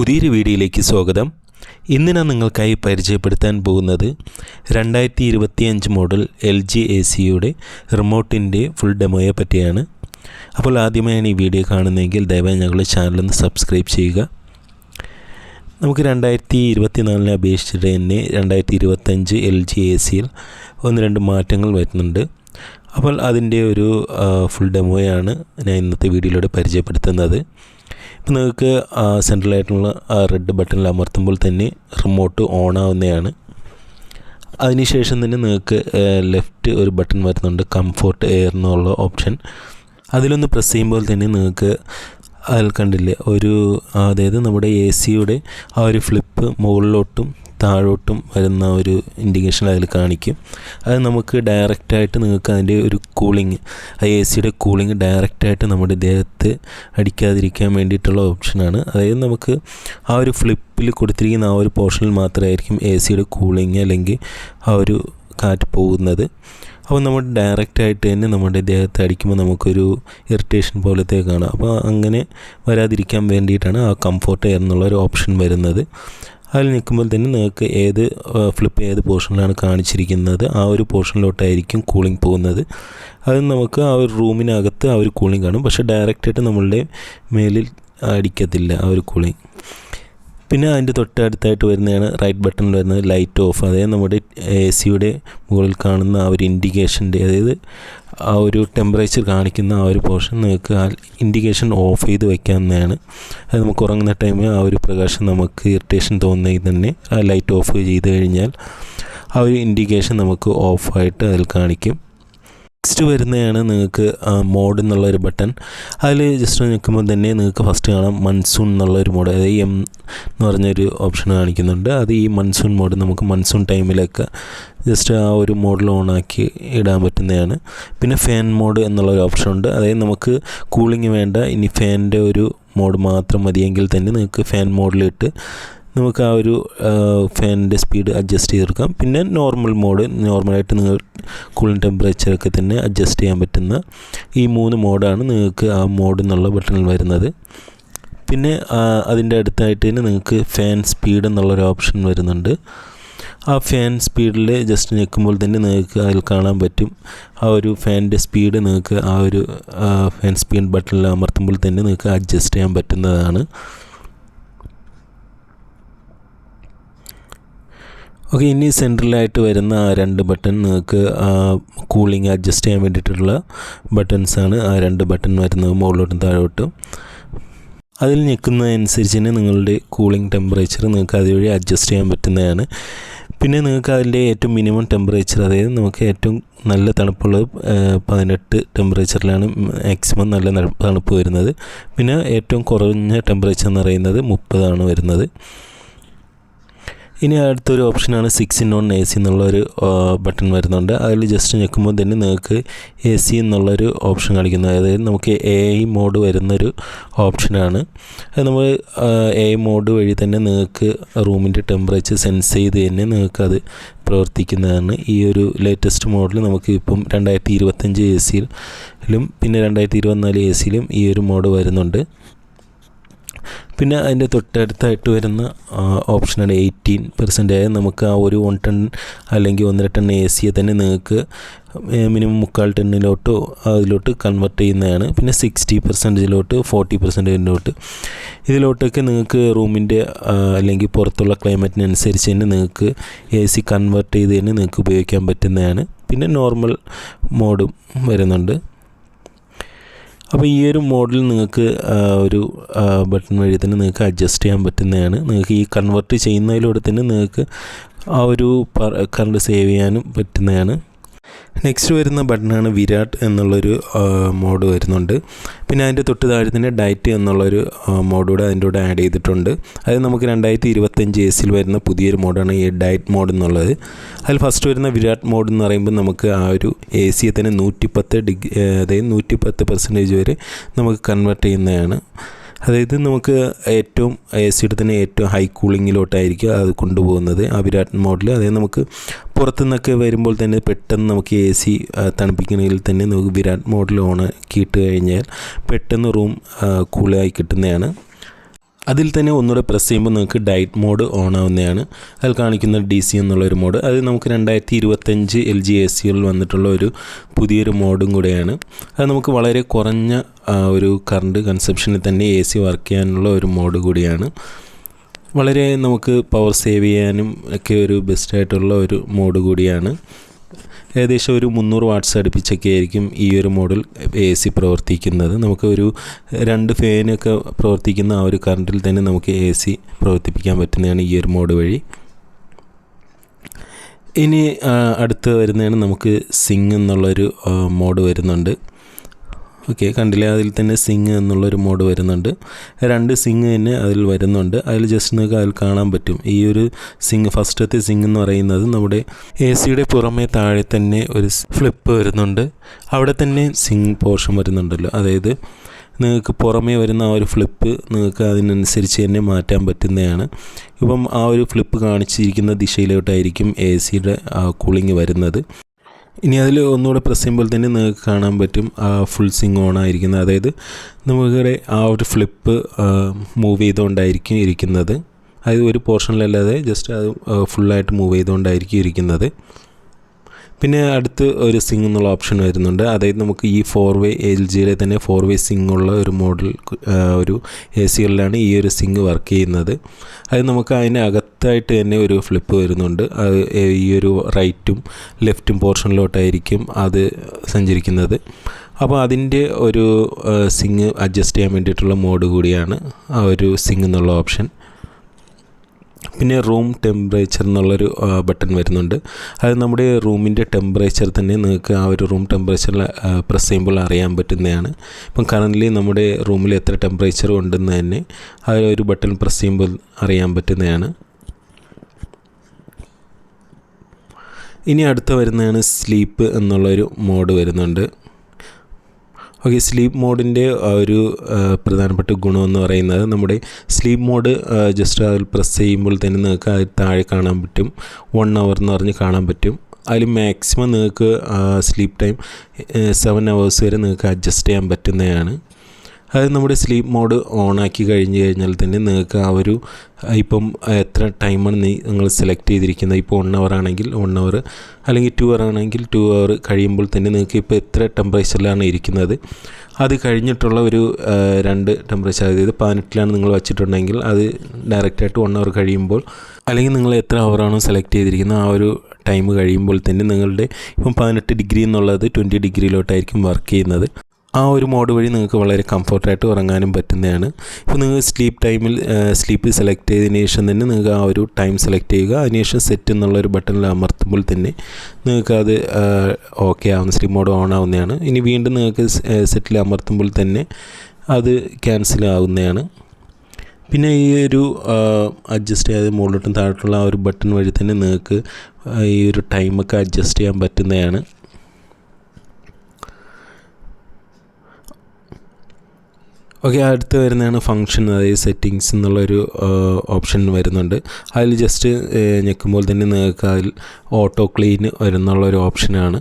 പുതിയൊരു വീഡിയോയിലേക്ക് സ്വാഗതം. ഇന്ന് ഞാൻ നിങ്ങൾക്കായി പരിചയപ്പെടുത്താൻ പോകുന്നത് രണ്ടായിരത്തി ഇരുപത്തിയഞ്ച് മോഡൽ എൽ ജി എ സിയുടെ റിമോട്ടിന്റെ ഫുൾ ഡെമോയെ പറ്റിയാണ്. അപ്പോൾ ആദ്യമായാണ് ഈ വീഡിയോ കാണുന്നതെങ്കിൽ ദയവായി ഞങ്ങളുടെ ചാനലൊന്ന് സബ്സ്ക്രൈബ് ചെയ്യുക. നമുക്ക് രണ്ടായിരത്തി ഇരുപത്തിനാലിനെ അപേക്ഷിച്ചിട്ട് തന്നെ രണ്ടായിരത്തി ഇരുപത്തഞ്ച് എൽ ജി എ സിയിൽ ഒന്ന് രണ്ട് മാറ്റങ്ങൾ വരുന്നുണ്ട്. അപ്പോൾ അതിന്റെ ഒരു ഫുൾ ഡെമോയാണ് ഞാൻ ഇന്നത്തെ വീഡിയോയിലൂടെ പരിചയപ്പെടുത്തുന്നത്. ഇപ്പം നിങ്ങൾക്ക് സെൻട്രലായിട്ടുള്ള റെഡ് ബട്ടണിൽ അമർത്തുമ്പോൾ തന്നെ റിമോട്ട് ഓൺ ആവുന്നതാണ് അതിനുശേഷം തന്നെ നിങ്ങൾക്ക് ലെഫ്റ്റ് ഒരു ബട്ടൺ വരുന്നുണ്ട് കംഫോർട്ട് എയർ എന്നുള്ള ഓപ്ഷൻ അതിലൊന്ന് പ്രസ് ചെയ്യുമ്പോൾ തന്നെ നിങ്ങൾക്ക് അതിൽ കണ്ടില്ലേ ഒരു അതായത് നമ്മുടെ എ സിയുടെ ആ ഒരു ഫ്ലിപ്പ് മുകളിലോട്ടും താഴോട്ടും വരുന്ന ഒരു ഇൻഡിക്കേഷൻ അതിൽ കാണിക്കും. അത് നമുക്ക് ഡയറക്റ്റായിട്ട് നിങ്ങൾക്ക് അതിന്റെ ഒരു കൂളിംഗ് ആ എ സിയുടെ കൂളിംഗ് ഡയറക്റ്റായിട്ട് നമ്മുടെ ദേഹത്ത് അടിക്കാതിരിക്കാൻ വേണ്ടിയിട്ടുള്ള ഓപ്ഷനാണ് അതായത് നമുക്ക് ആ ഒരു ഫ്ലിപ്പിൽ കൊടുത്തിരിക്കുന്ന ആ ഒരു പോർഷനിൽ മാത്രമായിരിക്കും എ സിയുടെ കൂളിംഗ് അല്ലെങ്കിൽ ആ ഒരു കാറ്റ് പോകുന്നത്. അപ്പോൾ നമ്മൾ ഡയറക്റ്റായിട്ട് തന്നെ നമ്മുടെ ദേഹത്ത് അടിക്കുമ്പോൾ നമുക്കൊരു ഇറിറ്റേഷൻ പോലത്തെ കാണാം. അപ്പോൾ അങ്ങനെ വരാതിരിക്കാൻ വേണ്ടിയിട്ടാണ് ആ കംഫോർട്ട് എയർ എന്നുള്ള ഒരു ഓപ്ഷൻ വരുന്നത്. അതിൽ നിൽക്കുമ്പോൾ തന്നെ നിങ്ങൾക്ക് ഏത് ഫ്ലിപ്പ് ഏത് പോർഷനിലാണ് കാണിച്ചിരിക്കുന്നത് ആ ഒരു പോർഷനിലോട്ടായിരിക്കും കൂളിംഗ് പോകുന്നത്. അത് നമുക്ക് ആ ഒരു റൂമിനകത്ത് ആ ഒരു കൂളിംഗ് കാണും. പക്ഷേ ഡയറക്റ്റായിട്ട് നമ്മളുടെ മേലിൽ അടിക്കത്തില്ല ആ ഒരു കൂളിംഗ് പിന്നെ അതിന്റെ തൊട്ടടുത്തായിട്ട് വരുന്നതാണ് റൈറ്റ് ബട്ടണിൽ വരുന്നത് ലൈറ്റ് ഓഫ് അതായത് നമ്മുടെ എ സിയുടെ മുകളിൽ കാണുന്ന ആ ഒരു ഇൻഡിക്കേഷന്റെ അതായത് ആ ഒരു ടെമ്പറേച്ചർ കാണിക്കുന്ന ആ ഒരു പോർഷൻ നിങ്ങൾക്ക് ആ ഇൻഡിക്കേഷൻ ഓഫ് ചെയ്ത് വയ്ക്കാവുന്നതാണ് അത് നമുക്ക് ഉറങ്ങുന്ന ടൈമിൽ ആ ഒരു പ്രകാശം നമുക്ക് ഇറിറ്റേഷൻ തോന്നുന്നതിൽ തന്നെ ആ ലൈറ്റ് ഓഫ് ചെയ്ത് കഴിഞ്ഞാൽ ആ ഒരു ഇൻഡിക്കേഷൻ നമുക്ക് ഓഫായിട്ട് അതിൽ കാണിക്കും. നെക്സ്റ്റ് വരുന്നതാണ് നിങ്ങൾക്ക് മോഡ് എന്നുള്ള ഒരു ബട്ടൺ അതിൽ ജസ്റ്റ് നിൽക്കുമ്പോൾ തന്നെ നിങ്ങൾക്ക് ഫസ്റ്റ് കാണാം മൺസൂൺ എന്നുള്ള ഒരു മോഡ് അതായത് എം എന്ന് പറഞ്ഞൊരു ഓപ്ഷൻ കാണിക്കുന്നുണ്ട്. അത് ഈ മൺസൂൺ മോഡ് നമുക്ക് മൺസൂൺ ടൈമിലൊക്കെ ജസ്റ്റ് ആ ഒരു മോഡിൽ ഓണാക്കി ഇടാൻ പറ്റുന്നതാണ്. പിന്നെ ഫാൻ മോഡ് എന്നുള്ള ഒരു ഓപ്ഷൻ ഉണ്ട്. അതായത് നമുക്ക് കൂളിംഗ് വേണ്ട. ഇനി ഫാനിന്റെ ഒരു മോഡ് മാത്രം മതിയെങ്കിൽ തന്നെ നിങ്ങൾക്ക് ഫാൻ മോഡിലിട്ട് നമുക്ക് ആ ഒരു ഫാനിന്റെ സ്പീഡ് അഡ്ജസ്റ്റ് ചെയ്തെടുക്കാം. പിന്നെ നോർമൽ മോഡ് നോർമലായിട്ട് നിങ്ങൾ കൂളിംഗ് ടെമ്പറേച്ചറൊക്കെ തന്നെ അഡ്ജസ്റ്റ് ചെയ്യാൻ പറ്റുന്ന ഈ മൂന്ന് മോഡാണ് നിങ്ങൾക്ക് ആ മോഡ് എന്നുള്ള ബട്ടണിൽ വരുന്നത്. പിന്നെ അതിന്റെ അടുത്തായിട്ട് തന്നെ നിങ്ങൾക്ക് ഫാൻ സ്പീഡ് എന്നുള്ളൊരു ഓപ്ഷൻ വരുന്നുണ്ട്. ആ ഫാൻ സ്പീഡിൽ ജസ്റ്റ് നിൽക്കുമ്പോൾ തന്നെ നിങ്ങൾക്ക് അതിൽ കാണാൻ പറ്റും. ആ ഒരു ഫാനിന്റെ സ്പീഡ് നിങ്ങൾക്ക് ആ ഒരു ഫാൻ സ്പീഡ് ബട്ടണിൽ അമർത്തുമ്പോൾ തന്നെ നിങ്ങൾക്ക് അഡ്ജസ്റ്റ് ചെയ്യാൻ പറ്റുന്നതാണ്. ഓക്കെ ഇനി സെൻട്രലായിട്ട് വരുന്ന ആ രണ്ട് ബട്ടൺ നിങ്ങൾക്ക് കൂളിംഗ് അഡ്ജസ്റ്റ് ചെയ്യാൻ വേണ്ടിയിട്ടുള്ള ബട്ടൺസാണ് ആ രണ്ട് ബട്ടൺ വരുന്നത് മുകളിലോട്ടും താഴോട്ടും. അതിൽ ഞെക്കുന്നതനുസരിച്ച് തന്നെ നിങ്ങളുടെ കൂളിംഗ് ടെമ്പറേച്ചർ നിങ്ങൾക്ക് അതുവഴി അഡ്ജസ്റ്റ് ചെയ്യാൻ പറ്റുന്നതാണ്. പിന്നെ നിങ്ങൾക്ക് അതിന്റെ ഏറ്റവും മിനിമം ടെമ്പറേച്ചർ അതായത് നമുക്ക് ഏറ്റവും നല്ല തണുപ്പുള്ളത് പതിനെട്ട് ടെമ്പറേച്ചറിലാണ് മാക്സിമം നല്ല തണുപ്പ് വരുന്നത്. പിന്നെ ഏറ്റവും കുറഞ്ഞ ടെമ്പറേച്ചർ എന്ന് പറയുന്നത് മുപ്പതാണ് വരുന്നത്. ഇനി അടുത്തൊരു ഓപ്ഷനാണ് six in on A C എന്നുള്ളൊരു ബട്ടൺ വരുന്നുണ്ട്. അതിൽ ജസ്റ്റ് ഞെക്കുമ്പോൾ തന്നെ നിങ്ങൾക്ക് എ സി എന്നുള്ളൊരു ഓപ്ഷൻ കാണിക്കുന്നു. അതായത് നമുക്ക് എ ഐ മോഡ് വരുന്നൊരു ഓപ്ഷനാണ് അത് നമ്മൾ എ ഐ മോഡ് വഴി തന്നെ നിങ്ങൾക്ക് റൂമിന്റെ ടെമ്പറേച്ചർ സെൻസ് ചെയ്ത് തന്നെ നിങ്ങൾക്കത് പ്രവർത്തിക്കുന്നതാണ്. ഈ ഒരു ലേറ്റസ്റ്റ് മോഡൽ നമുക്ക് ഇപ്പം രണ്ടായിരത്തി ഇരുപത്തഞ്ച് എ സിയിലും പിന്നെ രണ്ടായിരത്തി ഇരുപത്തിനാല് എ സിയിലും ഈ ഒരു മോഡ് വരുന്നുണ്ട്. പിന്നെ അതിന്റെ തൊട്ടടുത്തായിട്ട് വരുന്ന ഓപ്ഷനാണ് എയ്റ്റീൻ പെർസെന്റ് ആയ നമുക്ക് ആ ഒരു വൺ ടൺ അല്ലെങ്കിൽ ഒന്നര ടൺ എ സിയെ തന്നെ നിങ്ങൾക്ക് മിനിമം മുക്കാൽ ടണ്ണിലോട്ടോ അതിലോട്ട് കൺവെർട്ട് ചെയ്യുന്നതാണ്. പിന്നെ സിക്സ്റ്റി പെർസെന്റേജിലോട്ട് ഫോർട്ടി പെർസെന്റേജിലോട്ട് ഇതിലോട്ടൊക്കെ നിങ്ങൾക്ക് റൂമിന്റെ അല്ലെങ്കിൽ പുറത്തുള്ള ക്ലൈമറ്റിനനുസരിച്ച് തന്നെ നിങ്ങൾക്ക് എ സി കൺവെർട്ട് ചെയ്ത് തന്നെ നിങ്ങൾക്ക് ഉപയോഗിക്കാൻ പറ്റുന്നതാണ്. പിന്നെ നോർമൽ മോഡും വരുന്നുണ്ട്. അപ്പോൾ ഈ ഒരു മോഡൽ നിങ്ങൾക്ക് ഒരു ബട്ടൺ വഴി തന്നെ നിങ്ങൾക്ക് അഡ്ജസ്റ്റ് ചെയ്യാൻ പറ്റുന്നതാണ്. നിങ്ങൾക്ക് ഈ കൺവെർട്ട് ചെയ്യുന്നതിലൂടെ തന്നെ നിങ്ങൾക്ക് ആ ഒരു കറണ്ട് സേവ് ചെയ്യാനും പറ്റുന്നതാണ്. നെക്സ്റ്റ് വരുന്ന ബട്ടണാണ് വിരാട് എന്നുള്ളൊരു മോഡ് വരുന്നുണ്ട്. പിന്നെ അതിന്റെ തൊട്ട് താഴെ തന്നെ ഡയറ്റ് എന്നുള്ളൊരു മോഡ് കൂടെ അതിന്റെ കൂടെ ആഡ് ചെയ്തിട്ടുണ്ട്. അത് നമുക്ക് രണ്ടായിരത്തി ഇരുപത്തഞ്ച് എസിൽ വരുന്ന പുതിയൊരു മോഡാണ് ഈ ഡയറ്റ് മോഡ് എന്നുള്ളത്. അതിൽ ഫസ്റ്റ് വരുന്ന വിരാട് മോഡ് എന്ന് പറയുമ്പോൾ നമുക്ക് ആ ഒരു എ സിയെ തന്നെ നൂറ്റിപ്പത്ത് ഡിഗ്രി അതായത് നൂറ്റിപ്പത്ത് പെർസെന്റേജ് വരെ നമുക്ക് കൺവേർട്ട് ചെയ്യുന്നതാണ്. അതായത് നമുക്ക് ഏറ്റവും എ സിയുടെ തന്നെ ഏറ്റവും ഹൈ കൂളിങ്ങിലോട്ടായിരിക്കും അത് കൊണ്ടുപോകുന്നത് ആ വിരാട് മോഡൽ അതായത് നമുക്ക് പുറത്തുനിന്നൊക്കെ വരുമ്പോൾ തന്നെ പെട്ടെന്ന് നമുക്ക് എ സി തണുപ്പിക്കണമെങ്കിൽ തന്നെ നമുക്ക് വിരാട് മോഡൽ ഓൺ ആക്കിയിട്ട് കഴിഞ്ഞാൽ പെട്ടെന്ന് റൂം കൂളായി കിട്ടുന്നതാണ്. അതിൽ തന്നെ ഒന്നുകൂടെ പ്രസ് ചെയ്യുമ്പോൾ നിങ്ങൾക്ക് ഡയറ്റ് മോഡ് ഓൺ ആവുന്നതാണ്. അതിൽ കാണിക്കുന്ന ഡി സി എന്നുള്ളൊരു മോഡ് അത് നമുക്ക് രണ്ടായിരത്തി ഇരുപത്തഞ്ച് എൽ ജി എ സികളിൽ വന്നിട്ടുള്ള ഒരു പുതിയൊരു മോഡും കൂടെയാണ്. അത് നമുക്ക് വളരെ കുറഞ്ഞ ഒരു കറണ്ട് കൺസപ്ഷനിൽ തന്നെ എ സി വർക്ക് ചെയ്യാനുള്ള ഒരു മോഡ് കൂടിയാണ്. വളരെ നമുക്ക് പവർ സേവ് ചെയ്യാനും ഒക്കെ ഒരു ബെസ്റ്റായിട്ടുള്ള ഒരു മോഡ് കൂടിയാണ്. ഏകദേശം ഒരു മുന്നൂറ് വാട്ട്സ് അടുപ്പിച്ചൊക്കെ ആയിരിക്കും ഈ ഒരു മോഡൽ എ സി പ്രവർത്തിക്കുന്നത്. നമുക്ക് ഒരു രണ്ട് ഫാനൊക്കെ പ്രവർത്തിക്കുന്ന ആ ഒരു കറണ്ടിൽ തന്നെ നമുക്ക് എ സി പ്രവർത്തിപ്പിക്കാൻ പറ്റുന്നതാണ് ഈ ഒരു മോഡ് വഴി. ഇനി അടുത്ത് വരുന്നതാണ് നമുക്ക് സിങ് എന്നുള്ളൊരു മോഡ് വരുന്നുണ്ട്. ഓക്കെ കണ്ടില്ലേ? അതിൽ തന്നെ സിങ് എന്നുള്ളൊരു മോഡ് വരുന്നുണ്ട്. രണ്ട് സിങ് തന്നെ അതിൽ വരുന്നുണ്ട്. അതിൽ ജസ്റ്റ് നിങ്ങൾക്ക് അതിൽ കാണാൻ പറ്റും. ഈ ഒരു സിങ് ഫസ്റ്റത്തെ സിങ് എന്ന് പറയുന്നത് നമ്മുടെ എ സിയുടെ പുറമേ താഴെ തന്നെ ഒരു ഫ്ലിപ്പ് വരുന്നുണ്ട്. അവിടെ തന്നെ സിങ് പോർഷൻ വരുന്നുണ്ടല്ലോ. അതായത് നിങ്ങൾക്ക് പുറമേ വരുന്ന ആ ഒരു ഫ്ലിപ്പ് നിങ്ങൾക്ക് അതിനനുസരിച്ച് തന്നെ മാറ്റാൻ പറ്റുന്നതാണ്. ഇപ്പം ആ ഒരു ഫ്ലിപ്പ് കാണിച്ചിരിക്കുന്ന ദിശയിലോട്ടായിരിക്കും എ സിയുടെ കൂളിംഗ് വരുന്നത്. ഇനി അതിൽ ഒന്നുകൂടെ പ്രസ് ചെയ്യുമ്പോൾ തന്നെ നിങ്ങൾക്ക് കാണാൻ പറ്റും ഫുൾ സിങ് ഓൺ ആയിരിക്കുന്നത്. അതായത് നമുക്കിവിടെ ആ ഒരു ഫ്ലിപ്പ് മൂവ് ചെയ്തുകൊണ്ടായിരിക്കും ഇരിക്കുന്നത്. അതായത് ഒരു പോർഷനിലല്ലാതെ ജസ്റ്റ് അത് ഫുള്ളായിട്ട് മൂവ് ചെയ്തുകൊണ്ടായിരിക്കും ഇരിക്കുന്നത്. പിന്നെ അടുത്ത് ഒരു സിംഗ് എന്നുള്ള ഓപ്ഷൻ വരുന്നുണ്ട്. അതായത് നമുക്ക് ഈ ഫോർ വേ എൽ ജിയിലെ തന്നെ ഫോർ വേ സിംഗ് ഉള്ള ഒരു മോഡൽ ഒരു എ സികളിലാണ് ഈ ഒരു സിംഗ് വർക്ക് ചെയ്യുന്നത്. അത് നമുക്ക് അതിന് അകത്തായിട്ട് തന്നെ ഒരു ഫ്ലിപ്പ് വരുന്നുണ്ട്. ഈ ഒരു റൈറ്റും ലെഫ്റ്റും പോർഷനിലോട്ടായിരിക്കും അത് സഞ്ചരിക്കുന്നത്. അപ്പോൾ അതിന്റെ ഒരു സിങ് അഡ്ജസ്റ്റ് ചെയ്യാൻ വേണ്ടിയിട്ടുള്ള മോഡ് കൂടിയാണ് ആ ഒരു സിങ് എന്നുള്ള ഓപ്ഷൻ പിന്നെ റൂം ടെമ്പറേച്ചർ എന്നുള്ളൊരു ബട്ടൺ വരുന്നുണ്ട്. അത് നമ്മുടെ റൂമിന്റെ ടെമ്പറേച്ചർ തന്നെ നിങ്ങൾക്ക് ആ ഒരു റൂം ടെമ്പറേച്ചറിൽ പ്രസ് ചെയ്യുമ്പോൾ അറിയാൻ പറ്റുന്നതാണ്. ഇപ്പം കറന്റ്ലി നമ്മുടെ റൂമിൽ എത്ര ടെമ്പറേച്ചർ ഉണ്ടെന്ന് തന്നെ ആ ഒരു ബട്ടൺ പ്രസ് ചെയ്യുമ്പോൾ അറിയാൻ പറ്റുന്നതാണ്. ഇനി അടുത്ത വരുന്നതാണ് സ്ലീപ്പ് എന്നുള്ളൊരു മോഡ് വരുന്നുണ്ട്. ഓക്കെ സ്ലീപ്പ് മോഡിന്റെ ഒരു പ്രധാനപ്പെട്ട ഗുണമെന്ന് പറയുന്നത് നമ്മുടെ സ്ലീപ്പ് മോഡ് ജസ്റ്റ് അതിൽ പ്രസ് ചെയ്യുമ്പോൾ തന്നെ നിങ്ങൾക്ക് അതിൽ താഴെ കാണാൻ പറ്റും. വൺ അവർ എന്ന് പറഞ്ഞ് കാണാൻ പറ്റും. അതിൽ മാക്സിമം നിങ്ങൾക്ക് സ്ലീപ്പ് ടൈം സെവൻ അവേഴ്സ് വരെ നിങ്ങൾക്ക് അഡ്ജസ്റ്റ് ചെയ്യാൻ പറ്റുന്നതാണ്. അത് നമ്മുടെ സ്ലീപ്പ് മോഡ് ഓൺ ആക്കി കഴിഞ്ഞ് കഴിഞ്ഞാൽ തന്നെ നിങ്ങൾക്ക് ആ ഒരു ഇപ്പം എത്ര ടൈമാണ് നീ നിങ്ങൾ സെലക്ട് ചെയ്തിരിക്കുന്നത്? ഇപ്പോൾ വൺ അവർ ആണെങ്കിൽ വൺ അവർ അല്ലെങ്കിൽ ടു അവർ ആണെങ്കിൽ ടു അവർ കഴിയുമ്പോൾ തന്നെ നിങ്ങൾക്ക് ഇപ്പോൾ എത്ര ടെമ്പറേച്ചറിലാണ് ഇരിക്കുന്നത്? അത് കഴിഞ്ഞിട്ടുള്ള ഒരു രണ്ട് ടെമ്പറേച്ചർ അതായത് പതിനെട്ടിലാണ് നിങ്ങൾ വെച്ചിട്ടുണ്ടെങ്കിൽ അത് ഡയറക്റ്റായിട്ട് വൺ അവർ കഴിയുമ്പോൾ അല്ലെങ്കിൽ നിങ്ങൾ എത്ര അവറാണോ സെലക്ട് ചെയ്തിരിക്കുന്നത് ആ ഒരു ടൈം കഴിയുമ്പോൾ തന്നെ നിങ്ങളുടെ ഇപ്പം പതിനെട്ട് ഡിഗ്രി എന്നുള്ളത് ട്വന്റി ഡിഗ്രിയിലോട്ടായിരിക്കും വർക്ക് ചെയ്യുന്നത്. ആ ഒരു മോഡ് വഴി നിങ്ങൾക്ക് വളരെ കംഫർട്ടായിട്ട് ഉറങ്ങാനും പറ്റുന്നതാണ്. ഇപ്പോൾ നിങ്ങൾ സ്ലീപ്പ് ടൈമിൽ സ്ലീപ്പ് സെലക്ട് ചെയ്തതിന് ശേഷം തന്നെ നിങ്ങൾക്ക് ആ ഒരു ടൈം സെലക്ട് ചെയ്യുക. അതിനുശേഷം സെറ്റ് എന്നുള്ള ഒരു ബട്ടണിൽ അമർത്തുമ്പോൾ തന്നെ നിങ്ങൾക്ക് അത് ഓക്കെ ആവുന്ന സ്ലീപ്പ് മോഡ് ഓൺ ആവുന്നതാണ്. ഇനി വീണ്ടും നിങ്ങൾക്ക് സെറ്റിൽ അമർത്തുമ്പോൾ തന്നെ അത് ക്യാൻസൽ ആവുന്നതാണ്. പിന്നെ ഈ ഒരു അഡ്ജസ്റ്റ് ചെയ്യാതെ മുകളിലോട്ടും താഴോട്ടുള്ള ആ ഒരു ബട്ടൺ വഴി തന്നെ നിങ്ങൾക്ക് ഈ ഒരു ടൈമൊക്കെ അഡ്ജസ്റ്റ് ചെയ്യാൻ പറ്റുന്നതാണ്. ഓക്കെ അടുത്ത് വരുന്നതാണ് ഫങ്ഷൻ അതായത് സെറ്റിങ്സ് എന്നുള്ളൊരു ഓപ്ഷൻ വരുന്നുണ്ട്. അതിൽ ജസ്റ്റ് ഞെക്കുമ്പോൾ തന്നെ നിങ്ങൾക്ക് അതിൽ ഓട്ടോ ക്ലീൻ വരുന്നുള്ളൊരു ഓപ്ഷനാണ്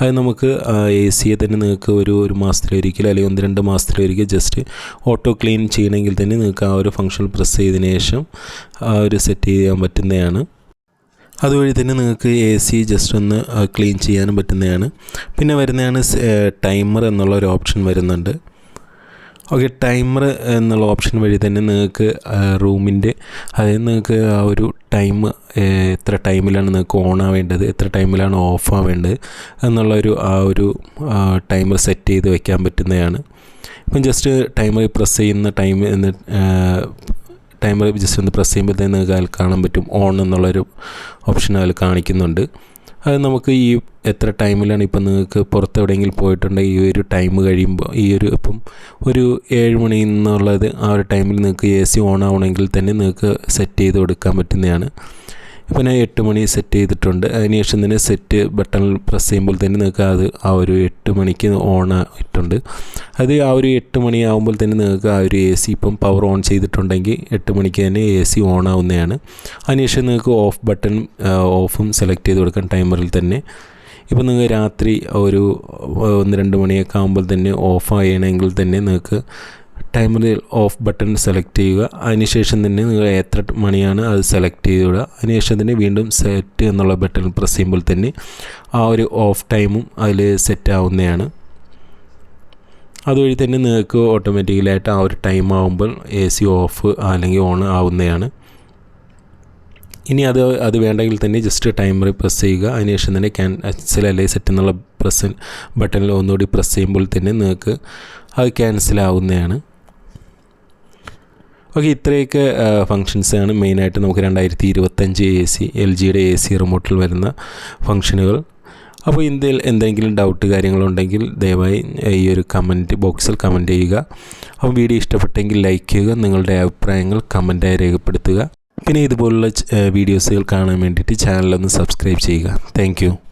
അത് നമുക്ക് എ സിയെ തന്നെ നിങ്ങൾക്ക് ഒരു ഒരു മാസത്തിലൊരിക്കൽ അല്ലെങ്കിൽ ഒന്ന് രണ്ട് മാസത്തിലൊരിക്കൽ ജസ്റ്റ് ഓട്ടോ ക്ലീൻ ചെയ്യണമെങ്കിൽ തന്നെ നിങ്ങൾക്ക് ആ ഒരു ഫങ്ഷൻ പ്രസ് ചെയ്തതിന് ശേഷം ആ ഒരു സെറ്റ് ചെയ്യാൻ പറ്റുന്നതാണ്. അതുവഴി തന്നെ നിങ്ങൾക്ക് എ സി ജസ്റ്റ് ഒന്ന് ക്ലീൻ ചെയ്യാനും പറ്റുന്നതാണ്. പിന്നെ വരുന്നതാണ് ടൈമർ എന്നുള്ള ഒരു ഓപ്ഷൻ വരുന്നുണ്ട്. ഓക്കെ ടൈമർ എന്നുള്ള ഓപ്ഷൻ വഴി തന്നെ നിങ്ങൾക്ക് റൂമിന്റെ അതായത് നിങ്ങൾക്ക് ആ ഒരു ടൈം എത്ര ടൈമിലാണ് നിങ്ങൾക്ക് ഓൺ ആവേണ്ടത് എത്ര ടൈമിലാണ് ഓഫ് ആവേണ്ടത് എന്നുള്ളൊരു ആ ഒരു ടൈമർ സെറ്റ് ചെയ്ത് വെക്കാൻ പറ്റുന്നതാണ്. ഇപ്പം ജസ്റ്റ് ടൈമർ പ്രസ് ചെയ്യുന്ന ടൈം എന്ന് ടൈമർ ജസ്റ്റ് ഒന്ന് പ്രസ് ചെയ്യുമ്പോൾ തന്നെ നിങ്ങൾക്ക് അതിൽ കാണാൻ പറ്റും. ഓൺ എന്നുള്ളൊരു ഓപ്ഷൻ അതിൽ കാണിക്കുന്നുണ്ട്. അത് നമുക്ക് ഈ എത്ര ടൈമിലാണ് ഇപ്പം നിങ്ങൾക്ക് പുറത്ത് എവിടെയെങ്കിലും പോയിട്ടുണ്ടെങ്കിൽ ഈ ഒരു ടൈം കഴിയുമ്പോൾ ഈ ഒരു ഇപ്പം ഒരു ഏഴ് മണി എന്നുള്ളത് ആ ഒരു ടൈമിൽ നിങ്ങൾക്ക് എ സി ഓൺ ആവണമെങ്കിൽ തന്നെ നിങ്ങൾക്ക് സെറ്റ് ചെയ്ത് കൊടുക്കാൻ പറ്റുന്നതാണ്. ഇപ്പം ഞാൻ എട്ട് മണി സെറ്റ് ചെയ്തിട്ടുണ്ട്. അതിനുശേഷം തന്നെ സെറ്റ് ബട്ടണിൽ പ്രസ് ചെയ്യുമ്പോൾ തന്നെ നിങ്ങൾക്ക് അത് ആ ഒരു എട്ട് മണിക്ക് ഓൺ ആയിട്ടുണ്ട്. അത് ആ ഒരു എട്ട് മണി ആകുമ്പോൾ തന്നെ നിങ്ങൾക്ക് ആ ഒരു എ സി ഇപ്പം പവർ ഓൺ ചെയ്തിട്ടുണ്ടെങ്കിൽ എട്ട് മണിക്ക് തന്നെ എ സി ഓൺ ആവുന്നതാണ്. അതിനുശേഷം നിങ്ങൾക്ക് ഓഫ് ബട്ടൺ ഓഫും സെലക്ട് ചെയ്ത് കൊടുക്കാം ടൈമറിൽ തന്നെ. ഇപ്പം നിങ്ങൾക്ക് രാത്രി ഒരു ഒന്ന് രണ്ട് മണിയൊക്കെ ആകുമ്പോൾ തന്നെ ഓഫ് ചെയ്യണമെങ്കിൽ തന്നെ നിങ്ങൾക്ക് ടൈമറിൽ ഓഫ് ബട്ടൺ സെലക്ട് ചെയ്യുക. അതിനുശേഷം തന്നെ നിങ്ങൾ എത്ര മണിയാണ് അത് സെലക്ട് ചെയ്യുക അതിനുശേഷം തന്നെ വീണ്ടും സെറ്റ് എന്നുള്ള ബട്ടൺ പ്രസ് ചെയ്യുമ്പോൾ തന്നെ ആ ഒരു ഓഫ് ടൈമും അതിൽ സെറ്റ് ആവുന്നതാണ്. അതുവഴി തന്നെ നിങ്ങൾക്ക് ഓട്ടോമാറ്റിക്കലായിട്ട് ആ ഒരു ടൈം ആകുമ്പോൾ എ സി ഓഫ് അല്ലെങ്കിൽ ഓൺ ആവുന്നതാണ്. ഇനി അത് അത് വേണ്ടെങ്കിൽ തന്നെ ജസ്റ്റ് ടൈമർ പ്രസ് ചെയ്യുക. അതിനുശേഷം തന്നെ ക്യാൻസൽ അല്ലെങ്കിൽ സെറ്റ് എന്നുള്ള പ്രസ് ബട്ടണിൽ ഒന്നുകൂടി പ്രസ് ചെയ്യുമ്പോൾ തന്നെ നിങ്ങൾക്ക് അത് ക്യാൻസൽ ആവുന്നതാണ്. ഓക്കെ ഇത്രയൊക്കെ ഫങ്ഷൻസാണ് മെയിനായിട്ട് നമുക്ക് രണ്ടായിരത്തി ഇരുപത്തഞ്ച് എ സി എൽ ജിയുടെ എ സി റിമോട്ടിൽ വരുന്ന ഫങ്ഷനുകൾ അപ്പോൾ ഇന്ത്യയിൽ എന്തെങ്കിലും ഡൗട്ട് കാര്യങ്ങളുണ്ടെങ്കിൽ ദയവായി ഈ ഒരു കമന്റ് ബോക്സിൽ കമന്റ് ചെയ്യുക. അപ്പോൾ വീഡിയോ ഇഷ്ടപ്പെട്ടെങ്കിൽ ലൈക്ക് ചെയ്യുക നിങ്ങളുടെ അഭിപ്രായങ്ങൾ കമന്റായി രേഖപ്പെടുത്തുക. പിന്നെ ഇതുപോലുള്ള വീഡിയോസുകൾ കാണാൻ വേണ്ടിയിട്ട് ചാനലൊന്ന് സബ്സ്ക്രൈബ് ചെയ്യുക. താങ്ക്